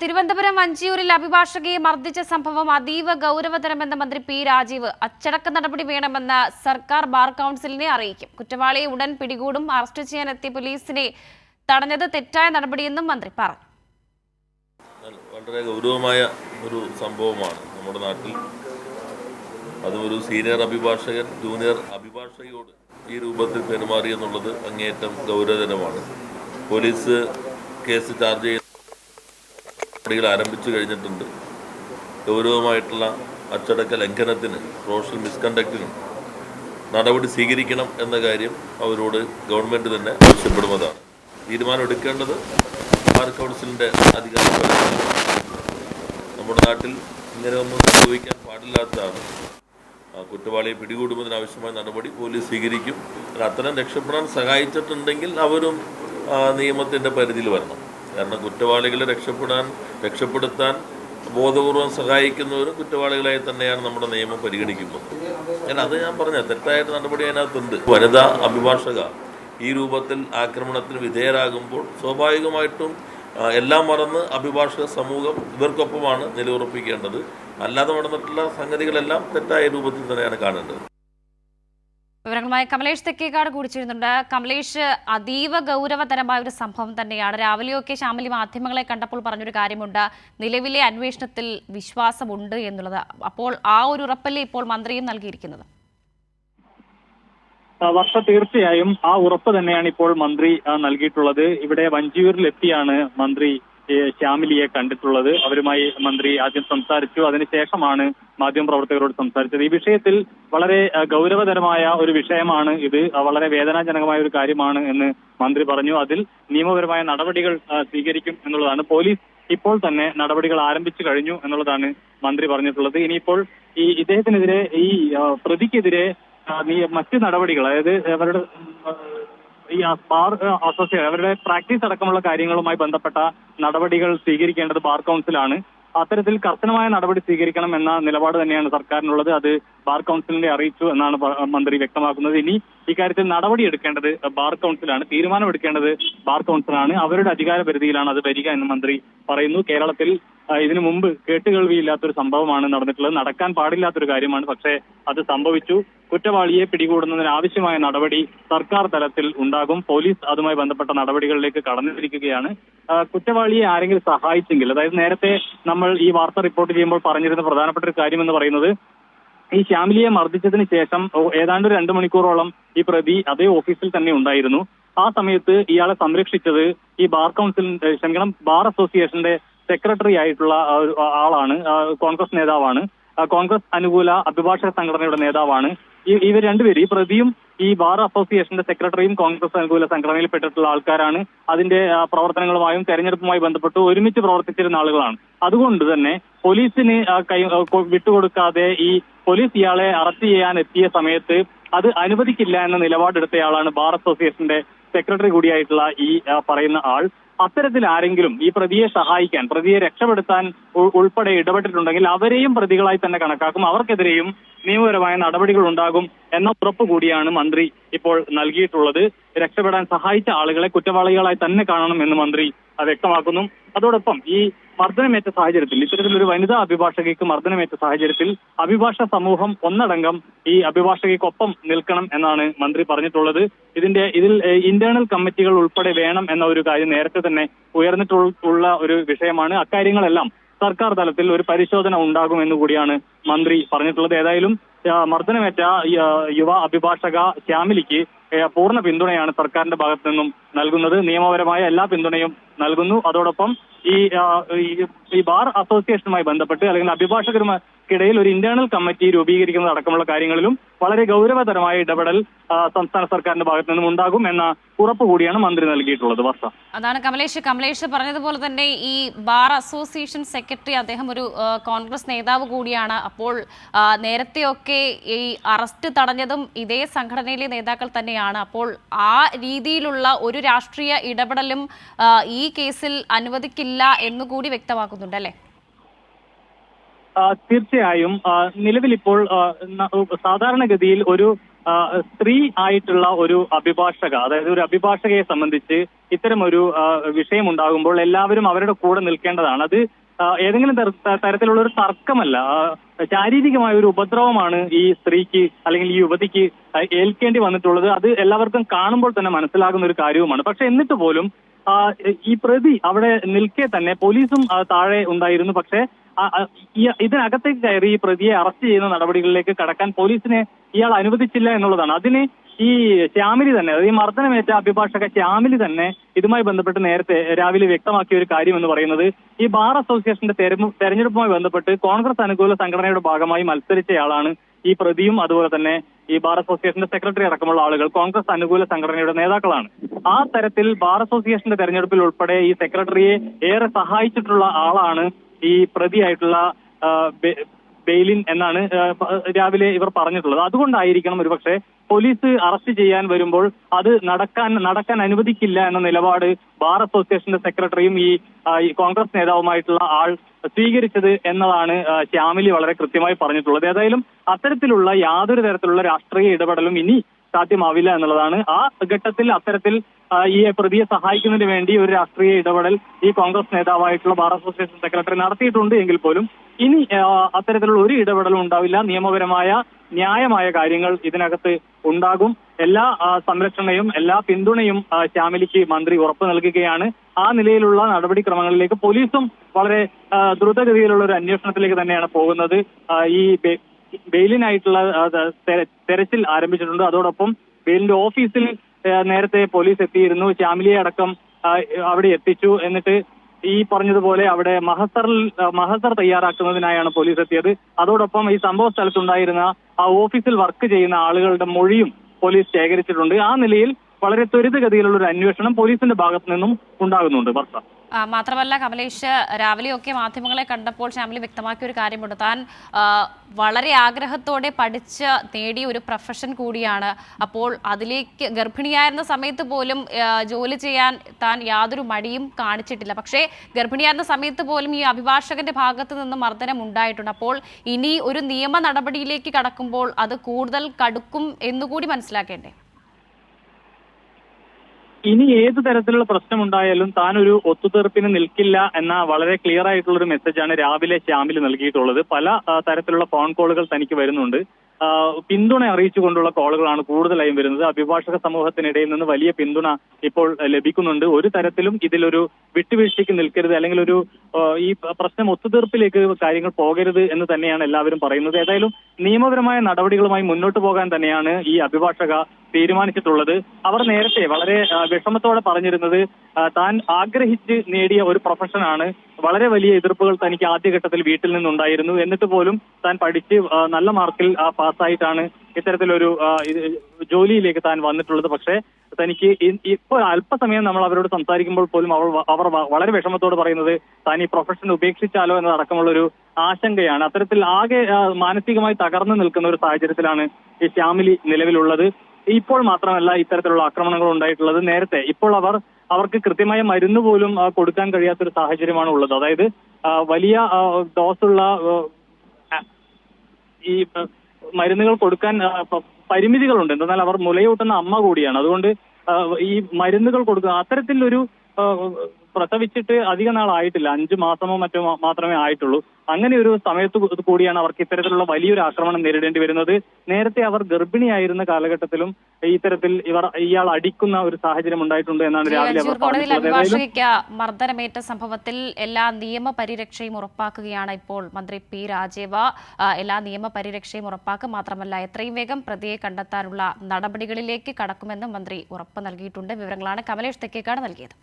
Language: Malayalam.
തിരുവനന്തപുരം വഞ്ചിയൂരിൽ അഭിഭാഷകയെ മർദ്ദിച്ച സംഭവം അതീവ ഗൗരവതരമെന്ന് മന്ത്രി പി രാജീവ്. അച്ചടക്ക നടപടി വേണമെന്ന് സർക്കാർ ബാർ കൗൺസിലിനെ അറിയിക്കും. കുറ്റവാളിയെ ഉടൻ പിടികൂടും അറസ്റ്റ് ചെയ്യാനെത്തിയ പോലീസിനെ തടഞ്ഞത് തെറ്റായ നടപടിയെന്നും മന്ത്രി പറഞ്ഞു. വളരെ ഗൗരവമായ ഒരു സംഭവമാണ് നമ്മുടെ നാട്ടിൽ. അതും ഒരു സീനിയർ അഭിഭാഷകൻ ജൂനിയർ അഭിഭാഷകയോട് ഈ രൂപത്തിൽ പെരുമാറി എന്നുള്ളത് അങ്ങേയറ്റം ഗൗരവതരമാണ് പോലീസ് കേസ് ചാർജ് നടപടികൾ ആരംഭിച്ചു കഴിഞ്ഞിട്ടുണ്ട്. ഗൗരവമായിട്ടുള്ള അച്ചടക്ക ലംഘനത്തിന് സോഷ്യൽ മിസ്കണ്ടക്റ്റിനും നടപടി സ്വീകരിക്കണം എന്ന കാര്യം അവരോട് ഗവൺമെന്റ് തന്നെ ആവശ്യപ്പെടുന്നതാണ്. തീരുമാനം എടുക്കേണ്ടത് ബാർ കൗൺസിലിന്റെ അധികാരം നമ്മുടെ നാട്ടിൽ ഇങ്ങനെ ഒന്നും സംഭവിക്കാൻ പാടില്ലാത്തതാണ്. കുറ്റവാളിയെ പിടികൂടുന്നതിനാവശ്യമായ നടപടി പോലീസ് സ്വീകരിക്കും. അത്തരം രക്ഷപ്പെടാൻ സഹായിച്ചിട്ടുണ്ടെങ്കിൽ അവരും നിയമത്തിന്റെ പരിധിയിൽ വരണം. കാരണം കുറ്റവാളികളെ രക്ഷപ്പെടാൻ രക്ഷപ്പെടുത്താൻ ബോധപൂർവം സഹായിക്കുന്നവരും കുറ്റവാളികളായി തന്നെയാണ് നമ്മുടെ നിയമം പരിഗണിക്കുന്നത്. ഞാൻ അത് ഞാൻ പറഞ്ഞ തെറ്റായിട്ട് നടപടി അതിനകത്തുണ്ട്. വനിതാ അഭിഭാഷക ഈ രൂപത്തിൽ ആക്രമണത്തിന് വിധേയരാകുമ്പോൾ സ്വാഭാവികമായിട്ടും എല്ലാം മറന്ന് അഭിഭാഷക സമൂഹം ഇവർക്കൊപ്പമാണ് നിലയുറപ്പിക്കേണ്ടത്. അല്ലാതെ നടന്നിട്ടുള്ള സംഗതികളെല്ലാം തെറ്റായ രൂപത്തിൽ തന്നെയാണ് കാണേണ്ടത്. വിവരങ്ങളുമായി കമലേഷ് തെക്കേക്കാട് കൂടി ചേരുന്നുണ്ട് കമലേഷ് അതീവ ഗൗരവതരമായ ഒരു സംഭവം തന്നെയാണ്. രാവിലെയൊക്കെ ശ്യാമലി മാധ്യമങ്ങളെ കണ്ടപ്പോൾ പറഞ്ഞൊരു കാര്യമുണ്ട്. നിലവിലെ അന്വേഷണത്തിൽ വിശ്വാസമുണ്ട് എന്നുള്ളത്. അപ്പോൾ ആ ഒരു ഉറപ്പല്ലേ ഇപ്പോൾ മന്ത്രിയും നൽകിയിരിക്കുന്നത്? വർഷ തീർച്ചയായും ആ ഉറപ്പ് തന്നെയാണ് ഇപ്പോൾ മന്ത്രി നൽകിയിട്ടുള്ളത്. ഇവിടെ വഞ്ചിയൂരിലെത്തിയാണ് മന്ത്രി ശ്യാമിലിയെ കണ്ടിട്ടുള്ളത്. അവരുമായി മന്ത്രി ആദ്യം സംസാരിച്ചു. അതിനുശേഷമാണ് മാധ്യമപ്രവർത്തകരോട് സംസാരിച്ചത്. ഈ വിഷയത്തിൽ വളരെ ഗൗരവതരമായ ഒരു വിഷയമാണ് ഇത്. വളരെ വേദനാജനകമായ ഒരു കാര്യമാണ് എന്ന് മന്ത്രി പറഞ്ഞു. അതിൽ നിയമപരമായ നടപടികൾ സ്വീകരിക്കും എന്നുള്ളതാണ്. പോലീസ് ഇപ്പോൾ തന്നെ നടപടികൾ ആരംഭിച്ചു കഴിഞ്ഞു എന്നുള്ളതാണ് മന്ത്രി പറഞ്ഞിട്ടുള്ളത്. ഇനിയിപ്പോൾ ഈ ഇദ്ദേഹത്തിനെതിരെ ഈ പ്രതിക്കെതിരെ മറ്റ് നടപടികൾ അതായത് അവരുടെ ഈ ബാർ അസോസിയേഷൻ അവരുടെ പ്രാക്ടീസ് അടക്കമുള്ള കാര്യങ്ങളുമായി ബന്ധപ്പെട്ട നടപടികൾ സ്വീകരിക്കേണ്ടത് ബാർ കൗൺസിലാണ്. അത്തരത്തിൽ കർശനമായ നടപടി സ്വീകരിക്കണം എന്ന നിലപാട് തന്നെയാണ് സർക്കാരിനുള്ളത്. അത് ബാർ കൗൺസിലിനെ അറിയിച്ചു എന്നാണ് മന്ത്രി വ്യക്തമാക്കുന്നത്. ഇനി ഇക്കാര്യത്തിൽ നടപടി എടുക്കേണ്ടത് ബാർ കൗൺസിലാണ് തീരുമാനമെടുക്കേണ്ടത് ബാർ കൗൺസിലാണ്. അവരുടെ അധികാര പരിധിയിലാണ് അത് വരിക എന്ന് മന്ത്രി പറയുന്നു. കേരളത്തിൽ ഇതിനു മുമ്പ് കേട്ടുകേൾവിയില്ലാത്തൊരു സംഭവമാണ് നടന്നിട്ടുള്ളത്. നടക്കാൻ പാടില്ലാത്തൊരു കാര്യമാണ്. പക്ഷേ അത് സംഭവിച്ചു. കുറ്റവാളിയെ പിടികൂടുന്നതിന് ആവശ്യമായ നടപടി സർക്കാർ തലത്തിൽ ഉണ്ടാകും. പോലീസ് അതുമായി ബന്ധപ്പെട്ട നടപടികളിലേക്ക് കടന്നിരിക്കുകയാണ്. കുറ്റവാളിയെ ആരെങ്കിലും സഹായിച്ചെങ്കിൽ അതായത് നേരത്തെ നമ്മൾ ഈ വാർത്ത റിപ്പോർട്ട് ചെയ്യുമ്പോൾ പറഞ്ഞിരുന്ന പ്രധാനപ്പെട്ട ഒരു കാര്യം എന്ന് പറയുന്നത് ഈ ശ്യാമിലിയെ മർദ്ദിച്ചതിന് ശേഷം ഏതാണ്ട് ഒരു രണ്ടു മണിക്കൂറോളം ഈ പ്രതി അതേ ഓഫീസിൽ തന്നെ ഉണ്ടായിരുന്നു. ആ സമയത്ത് ഇയാളെ സംരക്ഷിച്ചത് ഈ ബാർ കൗൺസിൽ ക്ഷമിക്കണം ബാർ അസോസിയേഷന്റെ സെക്രട്ടറി ആയിട്ടുള്ള ആളാണ്. കോൺഗ്രസ് നേതാവാണ്. കോൺഗ്രസ് അനുകൂല അഭിഭാഷക സംഘടനയുടെ നേതാവാണ്. ഇവർ രണ്ടുപേരും ഈ പ്രതിയും ഈ ബാർ അസോസിയേഷന്റെ സെക്രട്ടറിയും കോൺഗ്രസ് അനുകൂല സംഘടനയിൽപ്പെട്ടിട്ടുള്ള ആൾക്കാരാണ്. അതിന്റെ പ്രവർത്തനങ്ങളുമായും തെരഞ്ഞെടുപ്പുമായി ബന്ധപ്പെട്ട് ഒരുമിച്ച് പ്രവർത്തിച്ചിരുന്ന ആളുകളാണ്. അതുകൊണ്ട് തന്നെ പോലീസിന് വിട്ടുകൊടുക്കാതെ ഈ പോലീസ് ഇയാളെ അറസ്റ്റ് ചെയ്യാൻ എത്തിയ സമയത്ത് അത് അനുവദിക്കില്ല എന്ന നിലപാടെടുത്തയാളാണ് ബാർ അസോസിയേഷന്റെ സെക്രട്ടറി കൂടിയായിട്ടുള്ള ഈ പറയുന്ന ആൾ. അത്തരത്തിൽ ആരെങ്കിലും ഈ പ്രതിയെ സഹായിക്കാൻ പ്രതിയെ രക്ഷപ്പെടുത്താൻ ഉൾപ്പെടെ ഇടപെട്ടിട്ടുണ്ടെങ്കിൽ അവരെയും പ്രതികളായി തന്നെ കണക്കാക്കും. അവർക്കെതിരെയും നിയമപരമായ നടപടികൾ ഉണ്ടാകും എന്ന ഉറപ്പ് കൂടിയാണ് മന്ത്രി ഇപ്പോൾ നൽകിയിട്ടുള്ളത്. രക്ഷപ്പെടാൻ സഹായിച്ച ആളുകളെ കുറ്റവാളികളായി തന്നെ കാണണം എന്ന് മന്ത്രി വ്യക്തമാക്കുന്നു. അതോടൊപ്പം ഈ മർദ്ദനമേറ്റ സാഹചര്യത്തിൽ ഇത്തരത്തിലൊരു വനിതാ അഭിഭാഷകയ്ക്ക് മർദ്ദനമേറ്റ സാഹചര്യത്തിൽ അഭിഭാഷക സമൂഹം ഒന്നടങ്കം ഈ അഭിഭാഷകയ്ക്കൊപ്പം നിൽക്കണം എന്നാണ് മന്ത്രി പറഞ്ഞിട്ടുള്ളത്. ഇതിന്റെ ഇതിൽ ഇന്റേണൽ കമ്മിറ്റികൾ ഉൾപ്പെടെ വേണം എന്ന ഒരു കാര്യം നേരത്തെ തന്നെ ഉയർന്നിട്ടുള്ള ഒരു വിഷയമാണ്. അക്കാര്യങ്ങളെല്ലാം സർക്കാർ തലത്തിൽ ഒരു പരിശോധന ഉണ്ടാകുമെന്ന് കൂടിയാണ് മന്ത്രി പറഞ്ഞിട്ടുള്ളത്. ഏതായാലും മർദ്ദനമേറ്റ യുവ അഭിഭാഷക ശ്യാമിലിക്ക് പൂർണ പിന്തുണയാണ് സർക്കാരിന്റെ ഭാഗത്തു നിന്നും നൽകുന്നത്. നിയമപരമായ എല്ലാ പിന്തുണയും നൽകുന്നു. അതോടൊപ്പം ഈ ഈ- ബാർ അസോസിയേഷനുമായി ബന്ധപ്പെട്ട് അല്ലെങ്കിൽ അഭിഭാഷകർക്കിടയിൽ ഒരു ഇന്റേണൽ കമ്മിറ്റി രൂപീകരിക്കുന്നത് അടക്കമുള്ള കാര്യങ്ങളിലും വളരെ ഗൗരവതരമായ ഇടപെടൽ സംസ്ഥാന സർക്കാരിന്റെ ഭാഗത്തു നിന്നും ഉണ്ടാകും എന്ന ഉറപ്പ് കൂടിയാണ് മന്ത്രി നൽകിയിട്ടുള്ളത്. വർഷ അതാണ് കമലേഷ്. കമലേഷ് പറഞ്ഞതുപോലെ തന്നെ ഈ ബാർ അസോസിയേഷൻ സെക്രട്ടറി അദ്ദേഹം ഒരു കോൺഗ്രസ് നേതാവ് കൂടിയാണ്. അപ്പോൾ നേരത്തെയൊക്കെ ഈ അറസ്റ്റ് തടഞ്ഞതും ഇതേ സംഘടനയിലെ നേതാക്കൾ തന്നെയാണ്. അപ്പോൾ ആ രീതിയിലുള്ള ഒരു രാഷ്ട്രീയ ഇടപെടലും ഈ കേസിൽ അനുവദിക്കില്ല എന്നുകൂടി വ്യക്തമാക്കുന്നുണ്ട് അല്ലേ? ആ, തീർച്ചയായും നിലവിലിപ്പോൾ സാധാരണഗതിയിൽ ഒരു സ്ത്രീ ആയിട്ടുള്ള ഒരു അഭിഭാഷക അതായത് ഒരു അഭിഭാഷകയെ സംബന്ധിച്ച് ഇത്തരം ഒരു വിഷയം ഉണ്ടാകുമ്പോൾ എല്ലാവരും അവരുടെ കൂടെ നിൽക്കേണ്ടതാണ്. അത് ഏതെങ്കിലും തരത്തിലുള്ള ഒരു തർക്കമല്ല. ശാരീരികമായ ഒരു ഉപദ്രവമാണ് ഈ സ്ത്രീക്ക് അല്ലെങ്കിൽ ഈ യുവതിക്ക് ഏൽക്കേണ്ടി വന്നിട്ടുള്ളത്. അത് എല്ലാവർക്കും കാണുമ്പോൾ തന്നെ മനസ്സിലാകുന്ന ഒരു കാര്യവുമാണ്. പക്ഷെ എന്നിട്ട് പോലും ഈ പ്രതി അവിടെ നിൽക്കെ തന്നെ പോലീസും താഴെ ഉണ്ടായിരുന്നു. പക്ഷേ ഇതിനകത്തേക്ക് കയറി ഈ പ്രതിയെ അറസ്റ്റ് ചെയ്യുന്ന നടപടികളിലേക്ക് കടക്കാൻ പോലീസിനെ ഇയാൾ അനുവദിച്ചില്ല എന്നുള്ളതാണ്. അതിന് ഈ ശ്യാമിലി തന്നെ അതായത് ഈ മർദ്ദനമേറ്റ അഭിഭാഷക ശ്യാമിലി തന്നെ ഇതുമായി ബന്ധപ്പെട്ട് നേരത്തെ രാവിലെ വ്യക്തമാക്കിയ ഒരു കാര്യം എന്ന് പറയുന്നത് ഈ ബാർ അസോസിയേഷന്റെ തെരഞ്ഞെ- തെരഞ്ഞെടുപ്പുമായി ബന്ധപ്പെട്ട് കോൺഗ്രസ് അനുകൂല സംഘടനയുടെ ഭാഗമായി മത്സരിച്ചയാളാണ് ഈ പ്രതിയും അതുപോലെ തന്നെ ഈ ബാർ അസോസിയേഷന്റെ സെക്രട്ടറി അടക്കമുള്ള ആളുകൾ കോൺഗ്രസ് അനുകൂല സംഘടനയുടെ നേതാക്കളാണ്. ആ തരത്തിൽ ബാർ അസോസിയേഷന്റെ തെരഞ്ഞെടുപ്പിൽ ഉൾപ്പെടെ ഈ സെക്രട്ടറിയെ ഏറെ സഹായിച്ചിട്ടുള്ള ആളാണ് ഈ പ്രതിയായിട്ടുള്ള ബെയിലിൻ എന്നാണ് രാവിലെ ഇവർ പറഞ്ഞിട്ടുള്ളത്. അതുകൊണ്ടായിരിക്കണം ഒരുപക്ഷെ പോലീസ് അറസ്റ്റ് ചെയ്യാൻ വരുമ്പോൾ അത് നടക്കാൻ നടക്കാൻ അനുവദിക്കില്ല എന്ന നിലപാട് ബാർ അസോസിയേഷന്റെ സെക്രട്ടറിയും ഈ കോൺഗ്രസ് നേതാവുമായിട്ടുള്ള ആൾ സ്വീകരിച്ചത് എന്നതാണ് ശ്യാമിലി വളരെ കൃത്യമായി പറഞ്ഞിട്ടുള്ളത്. ഏതായാലും അത്തരത്തിലുള്ള യാതൊരു തരത്തിലുള്ള രാഷ്ട്രീയ ഇടപെടലും ഇനി സാധ്യമാവില്ല എന്നുള്ളതാണ്. ആ ഘട്ടത്തിൽ അത്തരത്തിൽ ഈ പ്രതിയെ സഹായിക്കുന്നതിന് വേണ്ടി ഒരു രാഷ്ട്രീയ ഇടപെടൽ ഈ കോൺഗ്രസ് നേതാവായിട്ടുള്ള ബാർ അസോസിയേഷൻ സെക്രട്ടറി നടത്തിയിട്ടുണ്ട് എങ്കിൽ പോലും ഇനി അത്തരത്തിലുള്ള ഒരു ഇടപെടലും ഉണ്ടാവില്ല. നിയമപരമായ ന്യായമായ കാര്യങ്ങൾ ഇതിനകത്ത് ഉണ്ടാകും. എല്ലാ സംരക്ഷണയും എല്ലാ പിന്തുണയും ശ്യാമിലിക്ക് മന്ത്രി ഉറപ്പു നൽകുകയാണ്. ആ നിലയിലുള്ള നടപടിക്രമങ്ങളിലേക്ക് പോലീസും വളരെ ദ്രുതഗതിയിലുള്ള ഒരു അന്വേഷണത്തിലേക്ക് തന്നെയാണ് പോകുന്നത്. ഈ ബെയിലിനായിട്ടുള്ള തെരച്ചിൽ ആരംഭിച്ചിട്ടുണ്ട്. അതോടൊപ്പം ബെയിലിന്റെ ഓഫീസിൽ നേരത്തെ പോലീസ് എത്തിയിരുന്നു. ശ്യാമിലിയെ അടക്കം അവിടെ എത്തിച്ചു. എന്നിട്ട് ഈ പറഞ്ഞതുപോലെ അവിടെ മഹസറിൽ മഹസർ തയ്യാറാക്കുന്നതിനായാണ് പോലീസ് എത്തിയത്. അതോടൊപ്പം ഈ സംഭവ സ്ഥലത്തുണ്ടായിരുന്ന ആ ഓഫീസിൽ വർക്ക് ചെയ്യുന്ന ആളുകളുടെ മൊഴിയും പോലീസ് ശേഖരിച്ചിട്ടുണ്ട്. ആ നിലയിൽ വളരെ ത്വരിതഗതിയിലുള്ള ഒരു അന്വേഷണം പോലീസിന്റെ ഭാഗത്തു നിന്നും ഉണ്ടാകുന്നുണ്ട് ആ, മാത്രമല്ല കമലേഷ് രാവിലെയൊക്കെ മാധ്യമങ്ങളെ കണ്ടപ്പോൾ ശ്യാമിലി വ്യക്തമാക്കിയ ഒരു കാര്യമുണ്ട്. താൻ വളരെ ആഗ്രഹത്തോടെ പഠിച്ച് നേടിയ ഒരു പ്രൊഫഷൻ കൂടിയാണ്. അപ്പോൾ അതിലേക്ക് ഗർഭിണിയായിരുന്ന സമയത്ത് പോലും ജോലി ചെയ്യാൻ താൻ യാതൊരു മടിയും കാണിച്ചിട്ടില്ല. പക്ഷേ ഗർഭിണിയായിരുന്ന സമയത്ത് പോലും ഈ അഭിഭാഷകന്റെ ഭാഗത്ത് നിന്ന് മർദ്ദനം ഉണ്ടായിട്ടുണ്ട്. അപ്പോൾ ഇനി ഒരു നിയമ നടപടിയിലേക്ക് കടക്കുമ്പോൾ അത് കൂടുതൽ കടുക്കും എന്നുകൂടി മനസ്സിലാക്കേണ്ടേ? ഇനി ഏത് തരത്തിലുള്ള പ്രശ്നമുണ്ടായാലും താൻ ഒരു ഒത്തുതീർപ്പിന് നിൽക്കില്ല എന്ന വളരെ ക്ലിയർ ആയിട്ടുള്ള ഒരു മെസ്സേജാണ് രാവിലെ ശ്യാമിൽ നൽകിയിട്ടുള്ളത്. പല തരത്തിലുള്ള ഫോൺ കോളുകൾ തനിക്ക് വരുന്നുണ്ട്. പിന്തുണ അറിയിച്ചുകൊണ്ടുള്ള കോളുകളാണ് കൂടുതലായും വരുന്നത്. അഭിഭാഷക സമൂഹത്തിനിടയിൽ നിന്ന് വലിയ പിന്തുണ ഇപ്പോൾ ലഭിക്കുന്നുണ്ട്. ഒരു തരത്തിലും ഇതിലൊരു വിട്ടുവീഴ്ചയ്ക്ക് നിൽക്കരുത് അല്ലെങ്കിൽ ഒരു ഈ പ്രശ്നം ഒത്തുതീർപ്പിലേക്ക് കാര്യങ്ങൾ പോകരുത് എന്ന് തന്നെയാണ് എല്ലാവരും പറയുന്നത്. ഏതായാലും നിയമപരമായ നടപടികളുമായി മുന്നോട്ട് പോകാൻ തന്നെയാണ് ഈ അഭിഭാഷക തീരുമാനിച്ചിട്ടുള്ളത്. അവർ നേരത്തെ വളരെ വിഷമത്തോടെ പറഞ്ഞിരുന്നത് താൻ ആഗ്രഹിച്ച് നേടിയ ഒരു പ്രൊഫഷനാണ് വളരെ വലിയ എതിർപ്പുകൾ തനിക്ക് ആദ്യഘട്ടത്തിൽ വീട്ടിൽ നിന്നുണ്ടായിരുന്നു. എന്നിട്ട് പോലും താൻ പഠിച്ച് നല്ല മാർക്കിൽ പാസ്സായിട്ടാണ് ഇത്തരത്തിലൊരു ജോലിയിലേക്ക് താൻ വന്നിട്ടുള്ളത്. പക്ഷേ തനിക്ക് ഇപ്പോൾ അല്പസമയം നമ്മൾ അവരോട് സംസാരിക്കുമ്പോൾ പോലും അവർ അവർ വളരെ വിഷമത്തോട് പറയുന്നത് താൻ ഈ പ്രൊഫഷൻ ഉപേക്ഷിച്ചാലോ എന്നതടക്കമുള്ള ഒരു ആശങ്കയാണ്. അത്തരത്തിൽ ആകെ മാനസികമായി തകർന്നു നിൽക്കുന്ന ഒരു സാഹചര്യത്തിലാണ് ഈ ശ്യാമിലി നിലവിലുള്ളത്. ഇപ്പോൾ മാത്രമല്ല ഇത്തരത്തിലുള്ള ആക്രമണങ്ങൾ ഉണ്ടായിട്ടുള്ളത്. നേരത്തെ ഇപ്പോൾ അവർ അവർക്ക് കൃത്യമായ മരുന്ന് പോലും കൊടുക്കാൻ കഴിയാത്തൊരു സാഹചര്യമാണ് ഉള്ളത്. അതായത് വലിയ ഡോസുള്ള ഈ മരുന്നുകൾ കൊടുക്കാൻ പരിമിതികളുണ്ട്. എന്തെന്നാൽ അവർ മുലയൂട്ടുന്ന അമ്മ കൂടിയാണ്. അതുകൊണ്ട് ഈ മരുന്നുകൾ കൊടുക്കുക അത്തരത്തിലൊരു പ്രസവിച്ചിട്ട് അധിക നാളായിട്ടില്ല. അഞ്ചു മാസമോ മറ്റോ മാത്രമേ ആയിട്ടുള്ളൂ. അങ്ങനെ ഒരു സമയത്ത് കൂടിയാണ് അവർക്ക് ഇത്തരത്തിലുള്ള വലിയൊരു ആക്രമണം നേരിടേണ്ടി വരുന്നത്. നേരത്തെ അവർ ഗർഭിണിയായിരുന്ന കാലഘട്ടത്തിലും ഇത്തരത്തിൽ ഇവർ ഇയാൾ അടിക്കുന്ന ഒരു സാഹചര്യം ഉണ്ടായിട്ടുണ്ട് എന്നാണ് രാവിലെ അഭിഭാഷകയ്ക്ക് മർദ്ദനമേറ്റ സംഭവത്തിൽ എല്ലാ നിയമ പരിരക്ഷയും ഉറപ്പാക്കുകയാണ് ഇപ്പോൾ മന്ത്രി പി രാജീവ. എല്ലാ നിയമ പരിരക്ഷയും ഉറപ്പാക്കുക മാത്രമല്ല എത്രയും വേഗം പ്രതിയെ കണ്ടെത്താനുള്ള നടപടികളിലേക്ക് കടക്കുമെന്നും മന്ത്രി ഉറപ്പ് നൽകിയിട്ടുണ്ട്. വിവരങ്ങളാണ് കമലേഷ് തെക്കേക്കാട് നൽകിയത്.